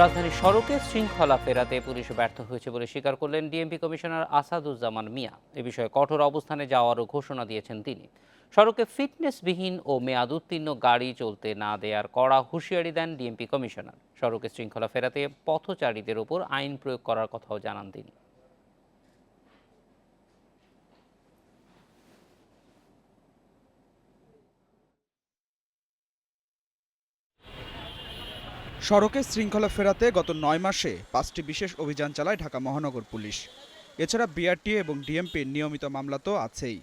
রাজধানীর সড়কে শৃঙ্খলা ফেরাতে পুলিশ ব্যর্থ হয়েছে বলে স্বীকার করলেন ডিএমপি কমিশনার আসাদুজ্জামান মিয়া। এ বিষয়ে কঠোর অবস্থানে যাওয়ারও ঘোষণা দিয়েছেন তিনি। সড়কে ফিটনেসবিহীন ও মেয়াদ উত্তীর্ণ গাড়ি চলতে না দেয়ার কড়া হুঁশিয়ারি দেন ডিএমপি কমিশনার। সড়কে শৃঙ্খলা ফেরাতে পথচারীদের ওপর আইন প্রয়োগ করার কথাও জানান তিনি। সড়কে শৃঙ্খলা ফেরাতে গত নয় মাসে পাঁচটি বিশেষ অভিযান চালায় ঢাকা মহানগর পুলিশ। এছাড়া বিআরটি এবং ডিএমপির নিয়মিত মামলা তো আছেই।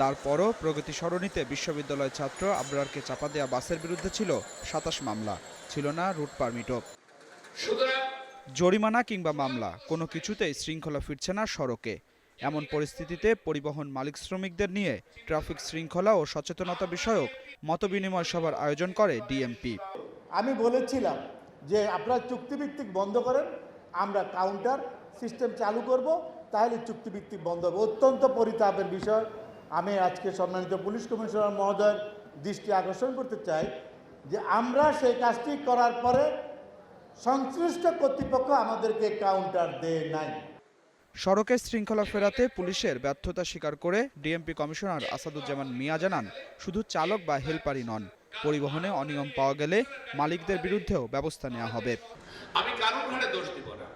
তারপরও প্রগতি সরণিতে বিশ্ববিদ্যালয় ছাত্র আবরারকে চাপা দেওয়া বাসের বিরুদ্ধে ছিল সাতাশ মামলা। ছিল না রুট পারমিটও। জরিমানা কিংবা মামলা, কোনো কিছুতেই শৃঙ্খলা ফিরছে না সড়কে। এমন পরিস্থিতিতে পরিবহন মালিক শ্রমিকদের নিয়ে ট্রাফিক শৃঙ্খলা ও সচেতনতা বিষয়ক মতবিনিময় সভার আয়োজন করে ডিএমপি আমি বলেছিলাম যে আপনারা চুক্তিভিত্তিক বন্ধ করেন, আমরা কাউন্টার সিস্টেম চালু করব, তাহলে চুক্তিভিত্তিক বন্ধ হবে। অত্যন্ত পরিতাপের বিষয়। আমি আজকে সম্মানিত পুলিশ কমিশনার মহোদয়ের দৃষ্টি আকর্ষণ করতে চাই যে আমরা সেই কাজটি করার পরে সংশ্লিষ্ট কর্তৃপক্ষ আমাদেরকে কাউন্টার দেয় নাই। সড়কের শৃঙ্খলা ফেরাতে পুলিশের ব্যর্থতা স্বীকার করে ডিএমপি কমিশনার আসাদুজ্জামান মিয়া জানান, শুধু চালক বা হেলপারই নন। পরিবহনে অনিয়ম পাওয়া গেলে মালিকদের বিরুদ্ধেও ব্যবস্থা নেওয়া হবে। আমি কারোর ঘাড়ে দোষ দিব না।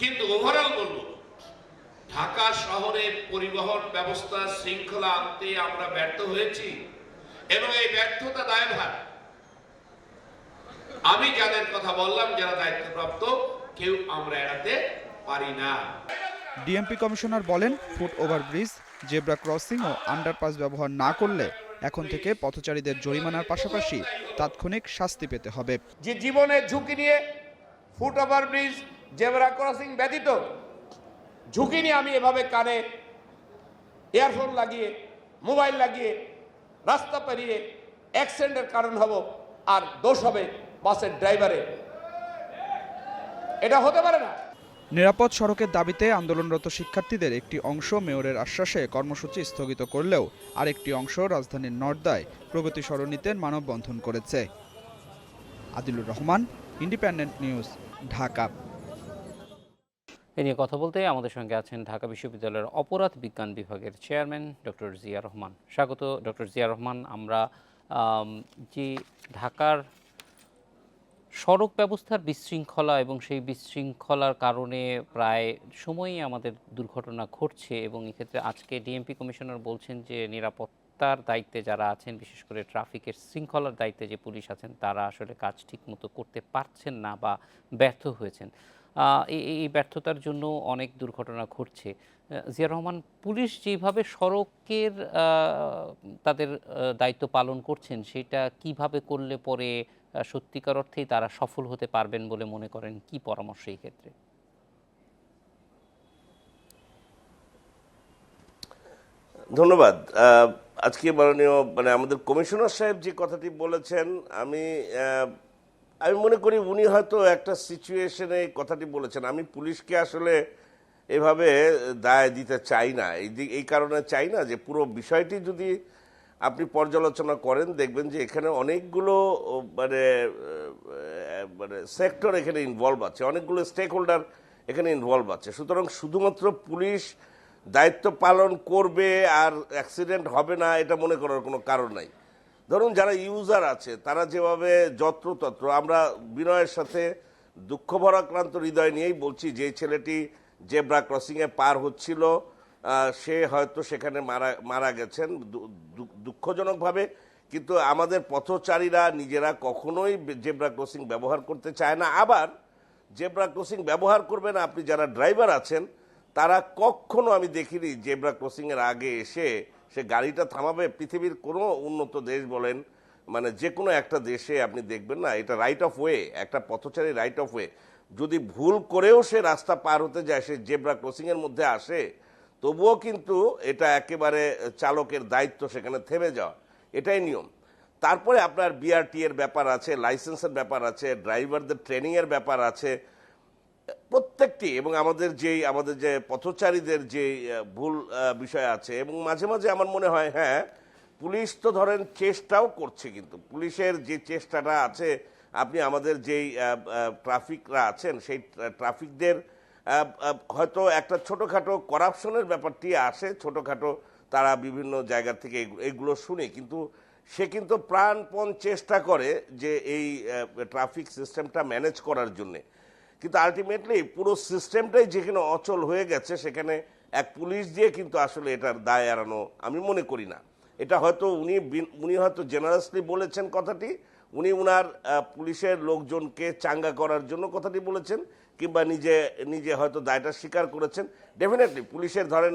কিন্তু ওভারঅল বলব ঢাকা শহরে পরিবহন ব্যবস্থা শৃঙ্খলা আনতে আমরা ব্যর্থ হয়েছি এবং এই ব্যর্থতা দায়ভার। আমি যাদের কথা বললাম যারা দায়িত্বপ্রাপ্ত কেউ আমরা এড়াতে পারি না। ডিএমপি কমিশনার বলেন ফুট ওভারব্রিজ জেব্রা ক্রসিং ও আন্ডারপাস ব্যবহার না করলে এখন থেকে পথচারীদের জরিমানার পাশাপাশি তাৎক্ষণিক শাস্তি পেতে হবে। যে জীবনের ঝুঁকি নিয়ে foot over bridge, zebra crossing ব্যতীত ঝুঁকি নিয়ে আমি এভাবে কানে ইয়ারফোন লাগিয়ে, মোবাইল লাগিয়ে, রাস্তা পেরিয়ে অ্যাক্সিডেন্টের কারণ হব আর দোষ হবে বাসের ড্রাইভারের। এটা হতে পারে না। নিরাপদ সড়কের দাবিতে আন্দোলনরত শিক্ষার্থীদের একটি অংশ মেয়রের আশ্বাসে কর্মসূচি স্থগিত করলেও আরেকটি অংশ রাজধানীর নর্দায় প্রগতি সরণিতে মানববন্ধন করেছে। Adilur Rahman Independent News Dhaka. এ নিয়ে কথা বলতে আমাদের সঙ্গে আছেন ঢাকা বিশ্ববিদ্যালয়ের অপরাধ বিজ্ঞান বিভাগের চেয়ারম্যান ডক্টর জিয়া রহমান। স্বাগত, ডক্টর জিয়া রহমান। আমরা যে ঢাকার সড়ক ব্যবস্থার বিশৃঙ্খলা এবং সেই বিশৃঙ্খলার কারণে প্রায় সময়ই আমাদের দুর্ঘটনা ঘটছে এবং এক্ষেত্রে আজকে ডিএমপি কমিশনার বলছেন যে নিরাপত্তার দায়িত্বে যারা আছেন, বিশেষ করে ট্রাফিকের শৃঙ্খলার দায়িত্বে যে পুলিশ আছেন, তারা আসলে কাজ ঠিকমতো করতে পারছেন না বা ব্যর্থ হয়েছেন। এই ব্যর্থতার জন্য অনেক দুর্ঘটনা ঘটছে। জিয়া রহমান, পুলিশ যেভাবে সড়কের তাদের দায়িত্ব পালন করছেন, সেটা কীভাবে করলে পরে সত্যিকার অর্থেই তারা সফল হতে পারবেন বলে মনে করেন কি পরামর্শ এই ক্ষেত্রে? ধন্যবাদ। আজকে মাননীয় মানে আমাদের কমিশনার সাহেব যে কথাটি বলেছেন, আমি আমি মনে করি উনি হয়তো একটা সিচুয়েশনে এই কথাটি বলেছেন। আমি পুলিশকে আসলে এভাবে দায় দিতে চাই না। এই এই কারণে চাই না যে পুরো বিষয়টি যদি আপনি পর্যালোচনা করেন, দেখবেন যে এখানে অনেকগুলো মানে মানে সেক্টর এখানে ইনভলভ আছে, অনেকগুলো স্টেক হোল্ডার এখানে ইনভলভ আছে। সুতরাং শুধুমাত্র পুলিশ দায়িত্ব পালন করবে আর অ্যাক্সিডেন্ট হবে না, এটা মনে করার কোনো কারণ নাই। ধরুন যারা ইউজার আছে, তারা যেভাবে যত্রতত্র, আমরা বিনয়ের সাথে দুঃখ ভরাক্রান্ত হৃদয় নিয়েই বলছি, যে ছেলেটি জেব্রা ক্রসিংয়ে পার হচ্ছিল সে হয়তো সেখানে মারা মারা গেছেন দুঃখজনকভাবে, কিন্তু আমাদের পথচারীরা নিজেরা কখনোই জেব্রা ক্রসিং ব্যবহার করতে চায় না। আবার জেব্রা ক্রসিং ব্যবহার করবেন আপনি যারা ড্রাইভার আছেন, তারা কখনো আমি দেখিনি জেব্রা ক্রসিংয়ের আগে এসে সে গাড়িটা থামাবে। পৃথিবীর কোনো উন্নত দেশ বলেন মানে যে কোনো একটা দেশে আপনি দেখবেন না, এটা রাইট অফ ওয়ে একটা পথচারী রাইট অফ ওয়ে যদি ভুল করেও সে রাস্তা পার হতে যায়, সে জেব্রা ক্রসিং এর মধ্যে আসে তবুও কিন্তু এটা একেবারে চালকের দায়িত্ব সেখানে থেমে যাওয়া, এটাই নিয়ম। তারপরে আপনার বিআরটি এর ব্যাপার আছে, লাইসেন্সের ব্যাপার আছে, ড্রাইভারদের ট্রেনিং এর ব্যাপার আছে, প্রত্যেকটি এবং আমাদের যেই, আমাদের যে পথচারীদের যে ভুল বিষয় আছে এবং মাঝে মাঝে আমার মনে হয় হ্যাঁ পুলিশ তো ধরেন চেষ্টাও করছে কিন্তু, পুলিশের যে চেষ্টাটা আছে, আপনি আমাদের যেই ট্রাফিকরা আছেন, সেই ট্রাফিকদের হয়তো একটা ছোটোখাটো করাপশনের ব্যাপারটি আসে, ছোটোখাটো তারা বিভিন্ন জায়গা থেকে এগুলো শুনে, কিন্তু সে কিন্তু প্রাণপণ চেষ্টা করে যে এই ট্রাফিক সিস্টেমটা ম্যানেজ করার জন্যে। কিন্তু আলটিমেটলি পুরো সিস্টেমটাই যেখানে অচল হয়ে গেছে, সেখানে এক পুলিশ দিয়ে কিন্তু আসলে এটার দায় এড়ানো আমি মনে করি না। এটা হয়তো উনি উনি হয়তো জেনারেসলি বলেছেন কথাটি, উনি উনার পুলিশের লোকজনকে চাঙ্গা করার জন্য কথাটি বলেছেন কিংবা নিজে নিজে হয়তো দায়টা স্বীকার করেছেন ডেফিনেটলি পুলিশের ধরেন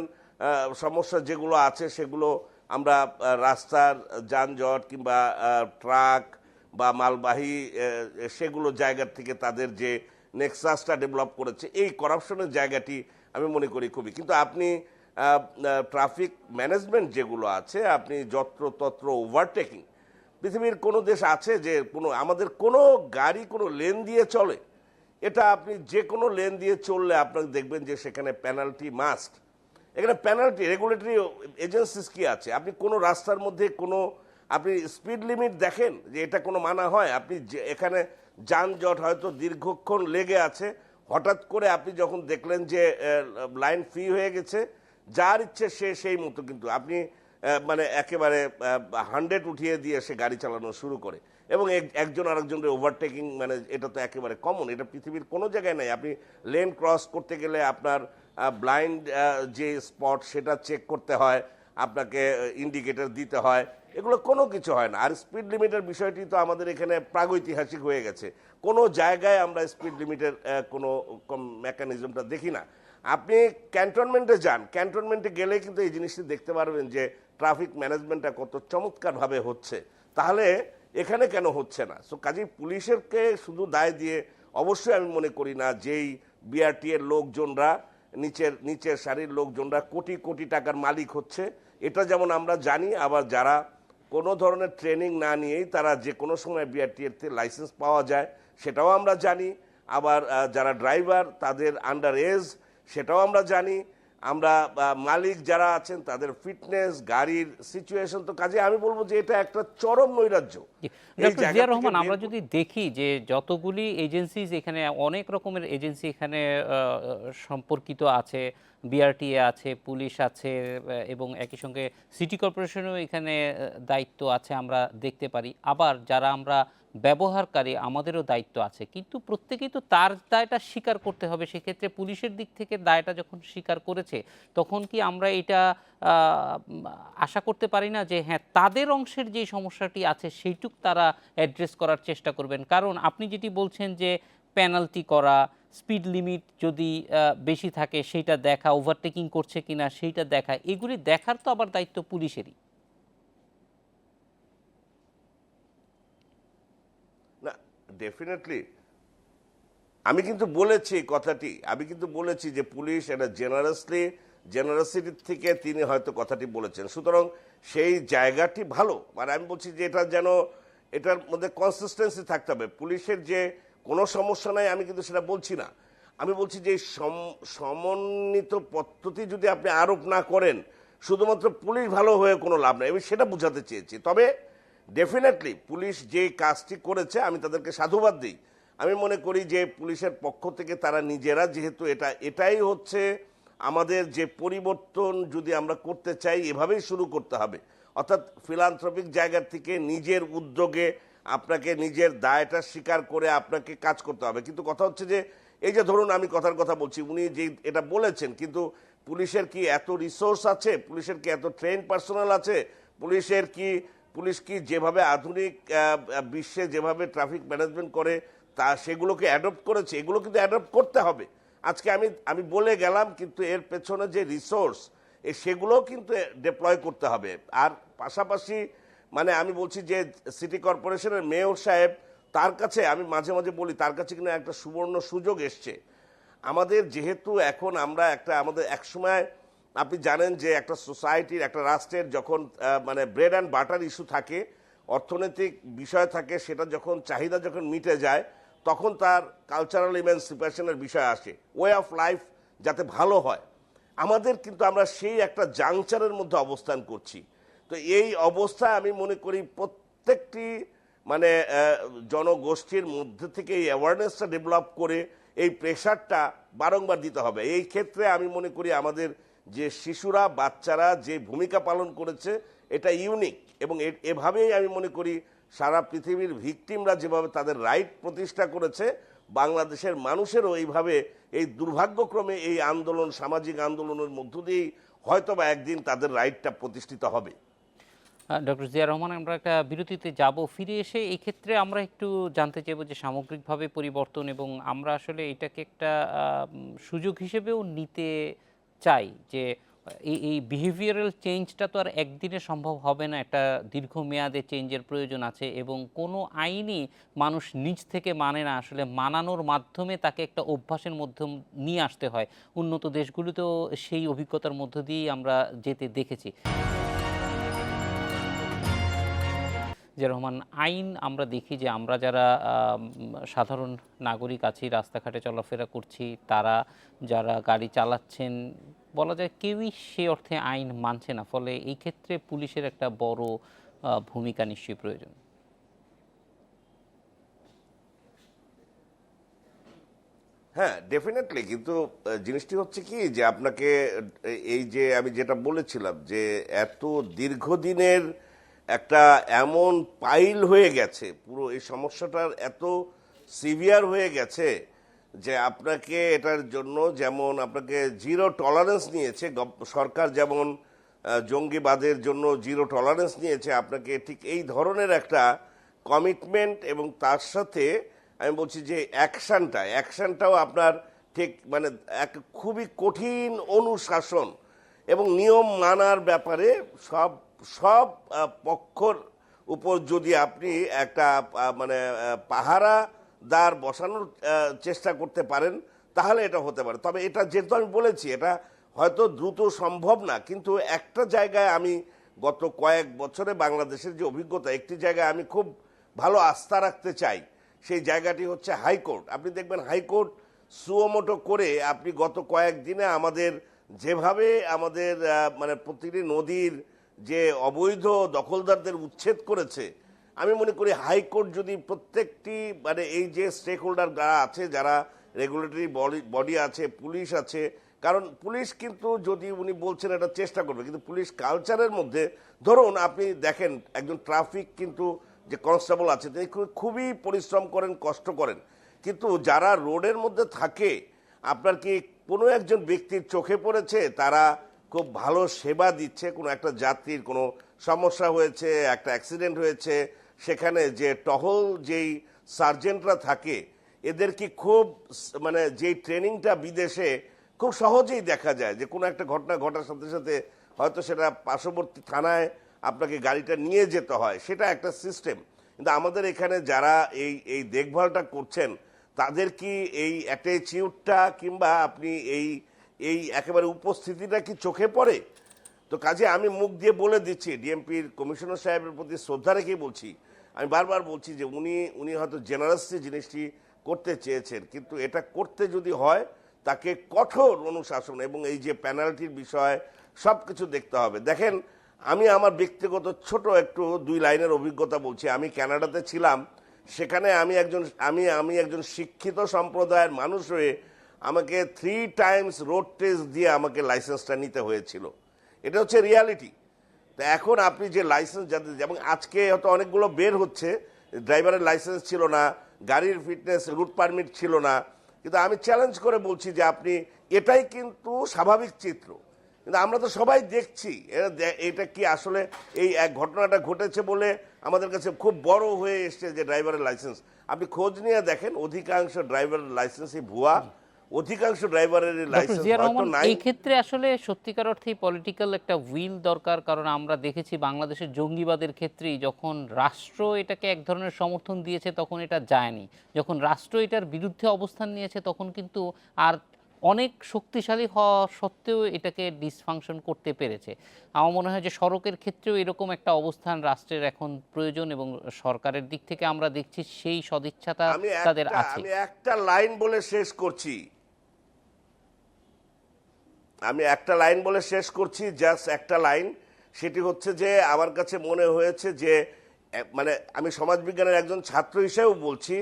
সমস্যা যেগুলো আছে সেগুলো আমরা রাস্তার যানজট কিংবা ট্রাক বা মালবাহী সেগুলো জায়গার থেকে তাদের যে নেক্সাসটা ডেভেলপ করেছে, এই করাপশনের জায়গাটি আমি মনে করি খুবই। কিন্তু আপনি ট্রাফিক ম্যানেজমেন্ট যেগুলো আছে, আপনি যত্রতত্র ওভারটেকিং পৃথিবীর কোনো দেশ আছে যে কোনো, আমাদের কোনো গাড়ি কোনো লেন দিয়ে চলে এটা আপনি যে কোনো লেন দিয়ে চললে আপনাকে দেখবেন যে সেখানে পেনাল্টি মাস্ট এখানে পেনাল্টি রেগুলেটরি এজেন্সিস কি আছে? আপনি কোনো রাস্তার মধ্যে কোনো, আপনি স্পিড লিমিট দেখেন যে এটা কোনো মানা হয়? আপনি যে- এখানে যানজট হয়তো দীর্ঘক্ষণ লেগে আছে, হঠাৎ করে আপনি যখন দেখলেন যে লাইন ফ্রি হয়ে গেছে, যার ইচ্ছে সে সেই মতো কিন্তু আপনি মানে একেবারে হান্ড্রেড উঠিয়ে দিয়ে সে গাড়ি চালানো শুরু করে। এবং এক- একজন আরেকজনের ওভারটেকিং মানে এটা তো একেবারে কমন এটা পৃথিবীর কোনো জায়গায় নাই। আপনি লেন ক্রস করতে গেলে আপনার ব্লাইন্ড যে স্পট সেটা চেক করতে হয়, আপনাকে ইন্ডিকেটর দিতে হয়, এগুলো কোনো কিছু হয় না। আর স্পিড লিমিটের বিষয়টি তো আমাদের এখানে প্রাগৈতিহাসিক হয়ে গেছে। কোনো জায়গায় আমরা স্পিড লিমিটের কোনো মেকানিজমটা দেখি না। আপনি ক্যান্টনমেন্টে যান ক্যান্টনমেন্টে গেলে কিন্তু এই জিনিসটি দেখতে পারবেন যে ট্রাফিক ম্যানেজমেন্টটা কত চমৎকারভাবে হচ্ছে। তাহলে এখানে কেন হচ্ছে না? সো কাজেই পুলিশেরকে শুধু দায় দিয়ে অবশ্যই আমি মনে করি না যেই বিআরটি এর লোকজনরা, নিচের নিচের সারির লোকজনরা কোটি কোটি টাকার মালিক হচ্ছে। এটা যেমন আমরা জানি, আবার যারা কোনো ধরনের ট্রেনিং না নিয়েই তারা যে কোনো সময় বিআরটি এর লাইসেন্স পাওয়া যায়, সেটাও আমরা জানি। আবার যারা ড্রাইভার, তাদের আন্ডার এজ সেটাও আমরা জানি। আমরা মালিক যারা আছেন তাদের ফিটনেস গাড়ির সিচুয়েশন তো কাজে আমি বলব যে এটা একটা চরম নৈরাজ্য। ডক্টর জিয়া রহমান আমরা যদি দেখি যে যতগুলি এজেন্সিজ এখানে অনেক রকমের এজেন্সি এখানে সম্পর্কিত আছে বিআরটিএ আছে পুলিশ আছে এবং একই সঙ্গে সিটি কর্পোরেশনও এখানে দায়িত্ব আছে আমরা দেখতে পারি। আবার যারা আমরা ব্যবহারকারী আমাদেরও দায়িত্ব আছে। কিন্তু প্রত্যেকেই তো তার দায়টা স্বীকার করতে হবে। সেক্ষেত্রে পুলিশের দিক থেকে দায়টা যখন স্বীকার করেছে, তখন কি আমরা এটা আশা করতে পারি না যে হ্যাঁ তাদের অংশের যে সমস্যাটি আছে, সেইটুক তারা অ্যাড্রেস করার চেষ্টা করবেন। কারণ আপনি যেটি বলছেন যে পেনাল্টি করা স্পিড লিমিট যদি বেশি থাকে, সেইটা দেখা ওভারটেকিং করছে কিনা, সেইটা দেখা, এগুলি দেখার তো আবার দায়িত্ব পুলিশেরই না ডেফিনেটলি আমি কিন্তু বলেছি কথাটি, আমি কিন্তু বলেছি যে পুলিশ এটা জেনারেসলি জেনারেসিটি থেকে তিনি হয়তো কথাটি বলেছেন। সুতরাং সেই জায়গাটি ভালো। মানে আমি বলছি যে এটা যেন, এটার মধ্যে কনসিস্টেন্সি থাকতে হবে। পুলিশের যে কোনো সমস্যা নাই, আমি কিন্তু সেটা বলছি না। আমি বলছি যে সম- সমন্বিত পদ্ধতি যদি আপনি আরোপ না করেন, শুধুমাত্র পুলিশ ভালো হয়ে কোনো লাভ নেই। আমি সেটা বোঝাতে চেয়েছি। তবে ডেফিনেটলি পুলিশ যে কাজটি করেছে, আমি তাদেরকে সাধুবাদ দিই। আমি মনে করি যে পুলিশের পক্ষ থেকে তারা নিজেরা, যেহেতু এটা, এটাই হচ্ছে আমাদের যে পরিবর্তন যদি আমরা করতে চাই, এভাবেই শুরু করতে হবে। অর্থাৎ ফিলান্থ্রপিক জায়গা থেকে নিজের উদ্যোগে আপনাকে নিজের দায়টা স্বীকার করে আপনাকে কাজ করতে হবে। কিন্তু কথা হচ্ছে যে, এই যে ধরুন আমি কথার কথা বলছি, উনি যে এটা বলেছেন, কিন্তু পুলিশের কি এত রিসোর্স আছে? পুলিশের কি এত ট্রেন পার্সোনাল আছে? পুলিশের কি পুলিশ কি যেভাবে আধুনিক বিশ্বে যেভাবে ট্রাফিক ম্যানেজমেন্ট করে, তা সেগুলোকে অ্যাডপ্ট করেছে, এগুলো কিন্তু অ্যাডপ্ট করতে হবে। আজকে আমি আমি বলে গেলাম, কিন্তু এর পেছনে যে রিসোর্স সেগুলোও কিন্তু ডিপ্লয় করতে হবে। আর পাশাপাশি মানে আমি বলছি যে সিটি কর্পোরেশনের মেয়র সাহেব, তার কাছে আমি মাঝে মাঝে বলি, তার কাছে কিন্তু একটা সুবর্ণ সুযোগ এসছে। আমাদের যেহেতু এখন আমরা একটা, আমাদের একসময় আপনি জানেন যে একটা সোসাইটির, একটা রাষ্ট্রের যখন মানে ব্রেড অ্যান্ড বাটার ইস্যু থাকে, অর্থনৈতিক বিষয় থাকে, সেটা যখন, চাহিদা যখন মিটে যায়, তখন তার কালচারাল ইমেন্সিপেশনের বিষয় আসে ওয়ে অফ লাইফ যাতে ভালো হয়। আমাদের কিন্তু আমরা সেই একটা জাংচারের মধ্যে অবস্থান করছি। তো এই অবস্থায় আমি মনে করি প্রত্যেকটি মানে জনগোষ্ঠীর মধ্যে থেকে এই অ্যাওয়ারনেসটা ডেভেলপ করে এই প্রেশারটা বারংবার দিতে হবে। এই ক্ষেত্রে আমি মনে করি আমাদের যে শিশুরা, বাচ্চারা যে ভূমিকা পালন করেছে, এটা ইউনিক এবং এভাবেই আমি মনে করি সারা পৃথিবীর ভিকটিমরা যেভাবে তাদের রাইট প্রতিষ্ঠা করেছে, বাংলাদেশের মানুষেরও এইভাবে এই দুর্ভাগ্যক্রমে এই আন্দোলন, সামাজিক আন্দোলনের মধ্য দিয়েই হয়তো বা একদিন তাদের রাইটটা প্রতিষ্ঠিত হবে। ডক্টর জিয়া রহমান, আমরা একটা বিরতিতে যাব। ফিরে এসে এই ক্ষেত্রে আমরা একটু জানতে চাইব যে সামগ্রিকভাবে পরিবর্তন এবং আমরা আসলে এটাকে একটা সুযোগ হিসেবেও নিতে চাই যে, এই এই বিহেভিয়ারাল চেঞ্জটা তো আর একদিনে সম্ভব হবে না। একটা দীর্ঘমেয়াদে চেঞ্জের প্রয়োজন আছে এবং কোনো আইনই মানুষ নিজ থেকে মানে না। আসলে মানানোর মাধ্যমে তাকে একটা অভ্যাসের মধ্যে নিয়ে আসতে হয়। উন্নত দেশগুলিতেও সেই অভিজ্ঞতার মধ্য দিয়েই আমরা যেতে দেখেছি। যে রহমান, আইন আমরা দেখি যে আমরা যারা সাধারণ নাগরিক আছি, রাস্তাঘাটে চলাফেরা করছি, তারা যারা গাড়ি চালাচ্ছেন, বলা যায় কেউই সে অর্থে আইন মানছে না। ফলে এই ক্ষেত্রে পুলিশের একটা বড় ভূমিকা নিশ্চয়ই প্রয়োজন। হ্যাঁ ডেফিনেটলি কিন্তু জিনিসটি হচ্ছে কি যে আপনাকে এই যে আমি যেটা বলেছিলাম যে এত দীর্ঘদিনের একটা এমন পাইল হয়ে গেছে, পুরো এই সমস্যাটার এত সিভিয়ার হয়ে গেছে যে আপনাকে এটার জন্য যেমন আপনাকে জিরো টলারেন্স নিয়েছে সরকার যেমন জঙ্গিবাদের জন্য জিরো টলারেন্স নিয়েছে, আপনাকে ঠিক এই ধরনের একটা কমিটমেন্ট এবং তার সাথে আমি বলছি যে অ্যাকশনটা অ্যাকশনটাও আপনার ঠিক মানে এক খুবই কঠিন অনুশাসন এবং নিয়ম মানার ব্যাপারে সব সব পক্ষর উপর যদি আপনি একটা মানে পাহারাদার বসানোর চেষ্টা করতে পারেন, তাহলে এটা হতে পারে। তবে এটা যেহেতু আমি বলেছি, এটা হয়তো দ্রুত সম্ভব না, কিন্তু একটা জায়গায় আমি গত কয়েক বছরে বাংলাদেশের যে অভিজ্ঞতা, একটি জায়গায় আমি খুব ভালো আস্থা রাখতে চাই, সেই জায়গাটি হচ্ছে হাইকোর্ট। আপনি দেখবেন হাইকোর্ট সুয়োমোটো করে আপনি গত কয়েক দিনে আমাদের যেভাবে আমাদের মানে প্রতিটি নদীর যে অবৈধ দখলদারদের উচ্ছেদ করেছে, আমি মনে করি হাইকোর্ট যদি প্রত্যেকটি মানে এই যে স্টেক হোল্ডার যারা আছে, যারা রেগুলেটরি বডি আছে, পুলিশ আছে, কারণ পুলিশ কিন্তু যদি উনি বলছেন এটা চেষ্টা করবে, কিন্তু পুলিশ কালচারের মধ্যে, ধরুন আপনি দেখেন একজন ট্রাফিক কিন্তু যে কনস্টেবল আছে, তিনি খুবই পরিশ্রম করেন, কষ্ট করেন, কিন্তু যারা রোডের মধ্যে থাকে, আপনার কি কোনো একজন ব্যক্তির চোখে পড়েছে, তারা খুব ভালো সেবা দিচ্ছে, কোনো একটা যাত্রীর কোনো সমস্যা হয়েছে, একটা অ্যাক্সিডেন্ট হয়েছে, সেখানে যে টহল যেই সার্জেন্টরা থাকে, এদের কি খুব মানে যেই ট্রেনিংটা বিদেশে খুব সহজেই দেখা যায় যে কোনো একটা ঘটনা ঘটার সাথে সাথে হয়তো সেটা পার্শ্ববর্তী থানায় আপনাকে গাড়িটা নিয়ে যেতে হয়, সেটা একটা সিস্টেম। কিন্তু আমাদের এখানে যারা এই এই দেখভালটা করছেন, তাদের কি এই অ্যাটিচিউডটা কিংবা আপনি এই এই একেবারে উপস্থিতিটা কি চোখে পড়ে? তো কাজে আমি মুখ দিয়ে বলে দিচ্ছি, ডিএমপির কমিশনার সাহেবের প্রতি শ্রদ্ধা রেখেই বলছি। আমি বারবার বলছি যে উনি উনি হয়তো জেনারেসলি জিনিসটি করতে চেয়েছেন, কিন্তু এটা করতে যদি হয়, তাকে কঠোর অনুশাসন এবং এই যে পেনাল্টির বিষয় সব কিছু দেখতে হবে। দেখেন, আমি আমার ব্যক্তিগত ছোট একটু দুই লাইনের অভিজ্ঞতা বলছি। আমি কানাডাতে ছিলাম, সেখানে আমি একজন, আমি আমি একজন শিক্ষিত সম্প্রদায়ের মানুষ হয়ে আমাকে থ্রি টাইমস রোড টেস্ট দিয়ে আমাকে লাইসেন্সটা নিতে হয়েছিল। এটা হচ্ছে রিয়ালিটি তো এখন আপনি যে লাইসেন্স যাদের, যেমন আজকে হয়তো অনেকগুলো বের হচ্ছে ড্রাইভারের লাইসেন্স ছিল না, গাড়ির ফিটনেস রুট পারমিট ছিল না, কিন্তু আমি চ্যালেঞ্জ করে বলছি যে আপনি, এটাই কিন্তু স্বাভাবিক চিত্র। কিন্তু আমরা তো সবাই দেখছি এটা কি আসলে এই এক ঘটনাটা ঘটেছে বলে আমাদের কাছে খুব বড় হয়ে এসছে যে ড্রাইভারের লাইসেন্স আপনি খোঁজ নিয়ে দেখেন, অধিকাংশ ড্রাইভারের লাইসেন্সই ভুয়া। অধিকাংশ ড্রাইভারের লাইসেন্স এই ক্ষেত্রে আসলে সত্যিকার অর্থেই পলিটিক্যাল একটা উইল দরকার কারণ আমরা দেখেছি বাংলাদেশের জঙ্গিবাদের ক্ষেত্রেই যখন রাষ্ট্র এটাকে এক ধরনের সমর্থন দিয়েছে তখন এটা যায়নি। যখন রাষ্ট্র এটার বিরুদ্ধে অবস্থান নিয়েছে তখন কিন্তু আর অনেক শক্তিশালী হওয়া সত্ত্বেও এটাকে ডিসফাংশন করতে পেরেছে। আমার মনে হয় যে সড়কের ক্ষেত্রেও এরকম একটা অবস্থান রাষ্ট্রের এখন প্রয়োজন এবং সরকারের দিক থেকে আমরা দেখছি সেই সদিচ্ছাটা তাদের আছে। আমি একটা লাইন বলে শেষ করছি। আমি একটা লাইন বলে শেষ করছি জাস্ট একটা লাইন। সেটি হচ্ছে যে, আমার কাছে মনে হয়েছে যে মানে আমি সমাজবিজ্ঞানের একজন ছাত্র হিসেবেও বলছি,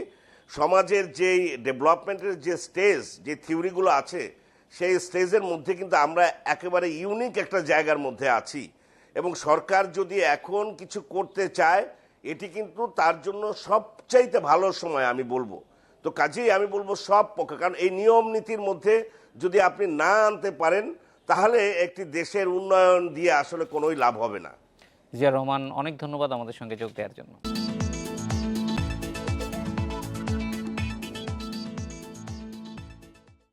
সমাজের যেই ডেভেলপমেন্টের যে স্টেজ যে থিওরিগুলো আছে, সেই স্টেজের মধ্যে কিন্তু আমরা একেবারে ইউনিক একটা জায়গার মধ্যে আছি। এবং সরকার যদি এখন কিছু করতে চায়, এটি কিন্তু তার জন্য সবচাইতে ভালো সময় আমি বলব। তো কাজেই আমি বলব সব পক্ষে, কারণ এই নিয়ম নীতির মধ্যে যদি আপনি না আনতে পারেন, তাহলে একটি দেশের উন্নয়ন দিয়ে আসলে কোনোই লাভ হবে না। জিয়া রহমান, অনেক ধন্যবাদ আমাদের সঙ্গে যোগ দেওয়ার জন্য।